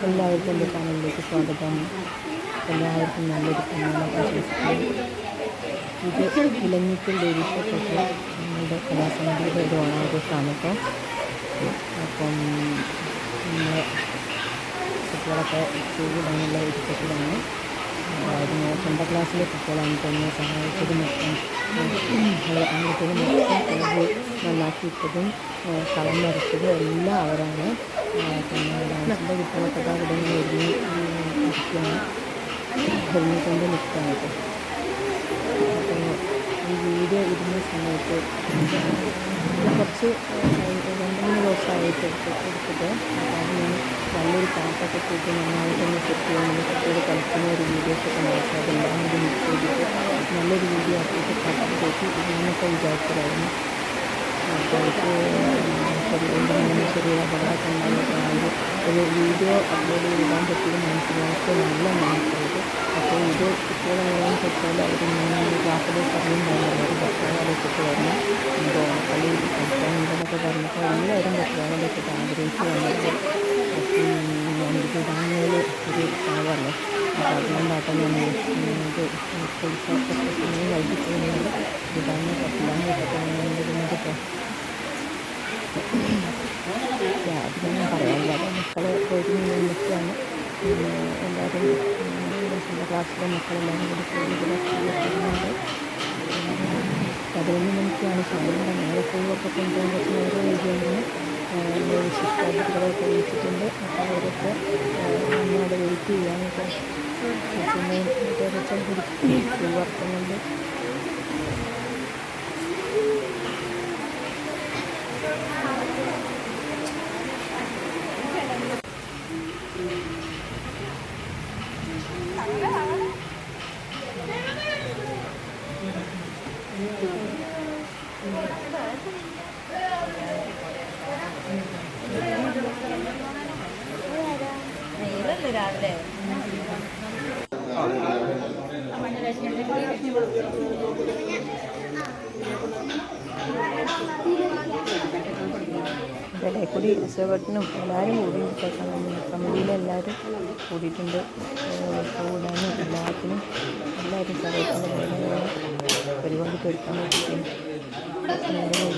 എല്ലാവർക്കും എന്റെ ചാനലിലേക്ക് സ്വാഗതം എല്ലാവർക്കും നല്ലൊരു കല്യാണം ആശംസിക്കുന്നു ഇത് ഇലഞ്ഞിക്കൽ ദേവീക്ഷേത്രത്തിൽ നമ്മുടെ കലാസമിതിയുടെ ഒരു ഓണാഘോഷമാണ് കേട്ടോ അപ്പം കുട്ടികളൊക്കെ ഒരു ഒരുക്കത്തിലാണ് അതായത് സ്വന്തം ക്ലാസ്സിലെ കുട്ടികളാണ് തന്നെ സഹായിച്ചതും അങ്ങനത്തേത് മൊത്തം പോയി നന്നാക്കിയിട്ടതും കളം വരച്ചതും എല്ലാം അവരാണ് പിന്നെ ഡാൻസിന്റെ കുട്ടികളൊക്കെ അവിടെ ഒരുങ്ങി ഇരിക്കുകയാണ്. ഒരുങ്ങിക്കൊണ്ട് കേട്ടോ ഈ വീഡിയോ ഇടുന്ന സമയത്ത് കുറച്ച് രണ്ട് മൂന്ന് ദിവസമായിട്ട് എടുത്ത് എടുത്തിട്ട് അത് ഞാൻ നല്ലൊരു പാട്ടൊക്കെ കൂട്ടി നന്നായിട്ടൊന്ന് സെറ്റ് ചെയ്യുന്നത് കുട്ടികൾ കളിക്കുന്ന ഒരു വീഡിയോസൊക്കെ നോക്കി അതെല്ലാം കൂടി മിക്സ് ചെയ്തിട്ട് നല്ലൊരു വീഡിയോ ആക്കിയിട്ട് പാട്ട് കയറ്റി ഇങ്ങനെയൊക്കെ വിചാരിച്ചതായിരുന്നു. അപകടമൊക്കെ ഉണ്ടായിട്ട് ഒരു വീഡിയോ അപ്ലോഡ് ചെയ്യാൻ പറ്റിയത് മനസ്സിലാക്കി നല്ല മനസ്സിലായിട്ട് അപ്പോൾ ഇത് കുട്ടികളെല്ലാം തെറ്റാൽ അവർ മൂന്നാൽ ക്ലാസ്സിൽ പറയുന്നുണ്ടായിരുന്നു ഒരു ഭക്ഷണം വെച്ചിട്ട് വരണം എന്തോ ഓണക്കളി കളിക്കാനുണ്ടെന്നൊക്കെ പറഞ്ഞപ്പോൾ എല്ലാവരും ഭക്ഷണം വെച്ചിട്ട് ആഗ്രഹിച്ച് വന്നത് എനിക്ക് താങ്ങിയത് ഒരു ആവല്ലേ അപ്പോൾ അതുകൊണ്ടാട്ടോ ഞാൻ ഇത് വൈകിട്ട് കുറച്ച് സമയം വൈകി പോകുന്നത് അതിനൊന്നും പറയാനില്ല മക്കളെ ഒരുങ്ങി നിൽക്കുകയാണ് എല്ലാവരും ക്ലാസ്സിലെ മക്കളെല്ലാവരും കൂടി കൂടുതലുണ്ട് പതിനൊന്ന് മണിക്കാണ് സമയം ഞങ്ങൾ സ്കൂളൊക്കെ കൊണ്ടുപോകാൻ പറ്റുന്ന ഓരോ ഏരിയകളിലും വിശിഷ്ടാതിഥികളൊക്കെ വിളിച്ചിട്ടുണ്ട് അപ്പോൾ അവരൊക്കെ നമ്മളവിടെ വെയിറ്റ് ചെയ്യാനൊക്കെ സമയം ഏകദേശം സ്കൂൾ കൊണ്ട് രാവിലെ ഇടയിൽ കൂടി രക്ഷപ്പെട്ടിനും എല്ലാവരും കൂടിയിട്ടേക്കാണ് കമ്മിറ്റിയിലെ എല്ലാവരും കൂടിയിട്ടുണ്ട് കൂടാനും എല്ലാത്തിനും എല്ലാവരും സഹായിക്കുന്ന പരിപാടിക്ക് എടുക്കാൻ നേരെ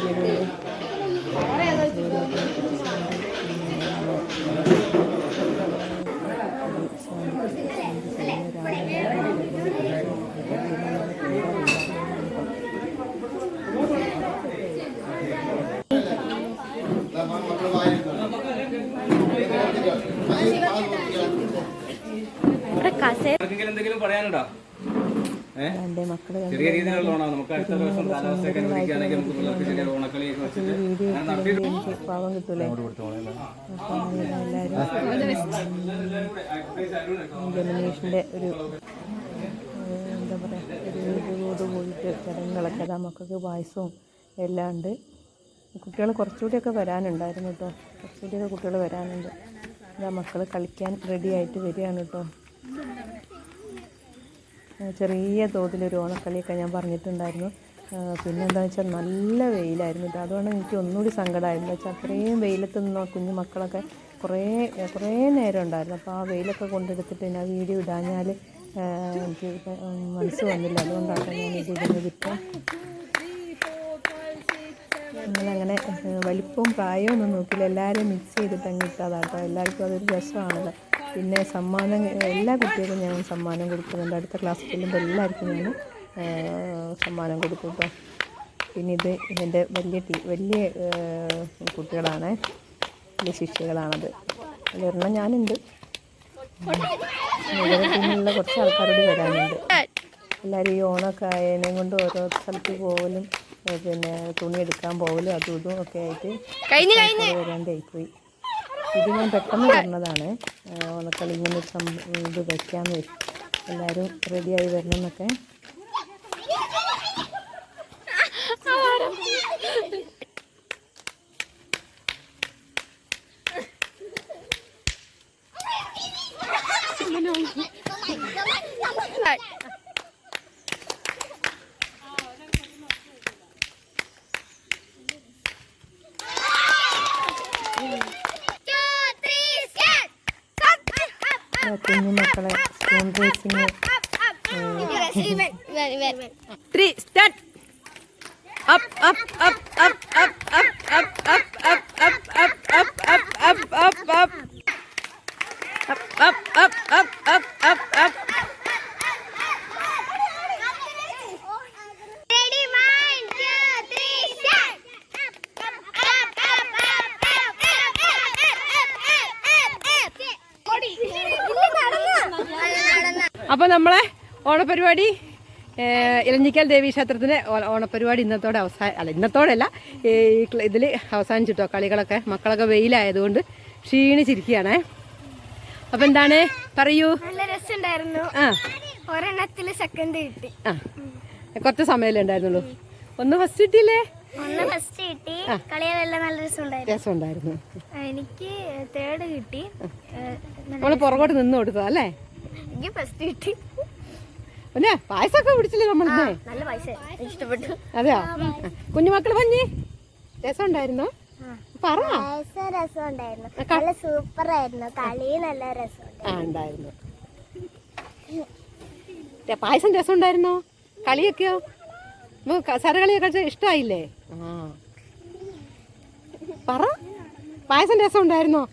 ഇവിടെ കസേ എന്തെങ്കിലും പറയാനുണ്ടോ? എന്റെ മക്കൾ ചെറിയ രീതിയിലുള്ള നമുക്ക് അടുത്ത വർഷം കാലാവസ്ഥയൊക്കെ അനുവദിക്കുകയാണെങ്കിൽ നമുക്ക് പിള്ളേർക്ക് ചെറിയ ഓണക്കളിയൊക്കെ വെച്ചിട്ട് എനിക്ക് പാവം കിട്ടൂലേ? അപ്പം എല്ലാവരും ജനറേഷന്റെ ഒരു എന്താ പറയുക ഒരു പോയിട്ട് ചടങ്ങുകളൊക്കെ അതാ മക്കൾക്ക് പായസവും എല്ലാം ഉണ്ട്. കുട്ടികൾ കുറച്ചുകൂടിയൊക്കെ വരാനുണ്ടായിരുന്നു കേട്ടോ. കുറച്ചുകൂടിയൊക്കെ കുട്ടികൾ വരാനുണ്ട്. ഇതാ മക്കൾ കളിക്കാൻ റെഡി ആയിട്ട് വരികയാണ് കേട്ടോ. ചെറിയ തോതിലൊരു ഓണക്കളിയൊക്കെ ഞാൻ പറഞ്ഞിട്ടുണ്ടായിരുന്നു. പിന്നെ പിന്നെന്താണെന്ന് വെച്ചാൽ നല്ല വെയിലായിരുന്നു ഇത്. അതുകൊണ്ട് എനിക്ക് ഒന്നുകൂടി സങ്കടമായിരുന്നു. വെച്ചാൽ അത്രയും വെയിലത്ത് നിന്ന് കുഞ്ഞു മക്കളൊക്കെ കുറേ കുറേ നേരം ഉണ്ടായിരുന്നു. അപ്പോൾ ആ വെയിലൊക്കെ കൊണ്ടെടുത്തിട്ട് ഞാൻ വീഡിയോ ഇടാഞ്ഞാൽ എനിക്ക് മനസ്സ് വന്നില്ല. അതുകൊണ്ടാണ് ഞാൻ ഇടുന്നത് ഇപ്പം. നമ്മളങ്ങനെ വലിപ്പവും പ്രായവും ഒന്നും നോക്കില്ല. എല്ലാവരും മിക്സ് ചെയ്തിട്ട് അങ്ങ് ഇട്ടതാട്ടോ എല്ലാവർക്കും അതൊരു രസമാണല്ലോ. പിന്നെ സമ്മാനം എല്ലാ കുട്ടികൾക്കും ഞാൻ സമ്മാനം കൊടുക്കുന്നുണ്ട്. അടുത്ത ക്ലാസ്സിൽ ചെല്ലുമ്പോൾ എല്ലാവർക്കും ഞാൻ സമ്മാനം കൊടുക്കും കേട്ടോ പിന്നെ ഇത് ഇതിന്റെ വലിയ ടീ വലിയ കുട്ടികളാണ്. വലിയ ശിക്ഷകളാണത് അതിലൊരെണ്ണം ഞാനുണ്ട്. പിന്നിലുള്ള കുറച്ച് ആൾക്കാരോട് വരാനുണ്ട്. എല്ലാവരും ഈ ഓണമൊക്കെ ആയതിനെ കൊണ്ട് ഓരോ സ്ഥലത്ത് പോകലും പിന്നെ തുണി എടുക്കാൻ പോകലും അതും ഇതും ഒക്കെ ആയിട്ട് വരാണ്ടായിപ്പോയി വരാണ്ടായി പോയി. ഇത് ഞാൻ പെട്ടെന്ന് വരുന്നതാണ് ഓണക്കളി ഇങ്ങനെ ഇത് വയ്ക്കാമെന്ന് എല്ലാവരും റെഡിയായി വരണം എന്നൊക്കെ Bye. കുഞ്ഞുമക്കളെ spoon racing three start up up up up up up up അപ്പോൾ നമ്മളെ ഓണപരിപാടി ഇലഞ്ഞിക്കാൽ ദേവി ക്ഷേത്രത്തിലെ ഓണപരിപാടി ഇന്നത്തോടെ അവസാന അല്ല ഇന്നത്തോടെയല്ല. ഈ ഇതിൽ അവസാനിച്ചിട്ടോ കളികളൊക്കെ മക്കളൊക്കെ വെയിലായതുകൊണ്ട് ക്ഷീണിച്ചിരിക്കുകയാണേ. അപ്പം എന്താണ്? പറയൂ. നല്ല രസമുണ്ടായിരുന്നു. ആ. ഒരെണ്ണത്തിൽ സെക്കൻഡ് കിട്ടി. ആ. കുറച്ച് സമയമല്ലേ ഉണ്ടായിരുന്നുള്ളൂ? ഒന്ന് ഫസ്റ്റ് കിട്ടിയില്ലേ? ഒന്ന് ഫസ്റ്റ് കിട്ടി. കളികളെല്ലാം നല്ല രസമുണ്ടായിരുന്നു. രസമുണ്ടായിരുന്നു. എനിക്ക് തേർഡ് കിട്ടി. നമ്മൾ പുറകോട്ട് നിന്ന് കൊടുത്തതാ അല്ലേ? എനിക്ക് ഫസ്റ്റ് കിട്ടി. പിന്നെ പായസമൊക്കെ പിടിച്ചില്ലേ നമ്മളിന്നേ നല്ല പൈസ ഇഷ്ടപ്പെട്ടു. അതെയോ? കുഞ്ഞുമക്കൾ പഞ്ഞി രസമുണ്ടായിരുന്നോ? പറ. പായസം രസമുണ്ടായിരുന്നു. നല്ല സൂപ്പർ ആയിരുന്നു കളി നല്ല ആ ഉണ്ടായിരുന്നു. പായസം രസമുണ്ടായിരുന്നോ? കളിയൊക്കെയോ? സരകളിയൊക്കെ ഇഷ്ടായില്ലേ? ഇഷ്ടമായില്ലേ ആ. പറ. പായസം രസമുണ്ടായിരുന്നോ?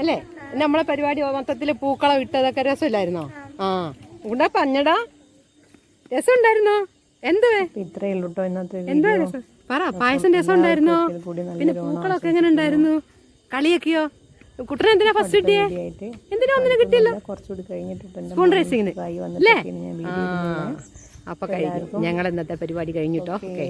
അല്ലേ? നമ്മളെ പരിപാടി മൊത്തത്തിൽ പൂക്കളം ഇട്ടതൊക്കെ രസമില്ലായിരുന്നോ? ആ. ഇവിടെ പഞ്ഞടാ. രസമുണ്ടായിരുന്നോ? എന്തുവേ? ഇത്രയേ ഉള്ളൂ കേട്ടോ ഇന്നത്തെ എന്താ രസം? പറ പായസം രസം ഉണ്ടായിരുന്നോ പിന്നെ പൂക്കളൊക്കെ എങ്ങനെ ഉണ്ടായിരുന്നു കളിയൊക്കെയോ? കുട്ടനെ എന്തിനാ ഫസ്റ്റ് കിട്ടിയേ? എന്തിനാ ഒന്നിനെ കിട്ടിയല്ലോ? കുറച്ചുകൂടി കഴിഞ്ഞിട്ട് സ്പൂൺ റേസിങ്ങിന് അല്ലേ അപ്പൊ കഴിഞ്ഞു. ഞങ്ങൾ ഇന്നത്തെ പരിപാടി കഴിഞ്ഞിട്ടോ ഓക്കെ. ഓക്കേ.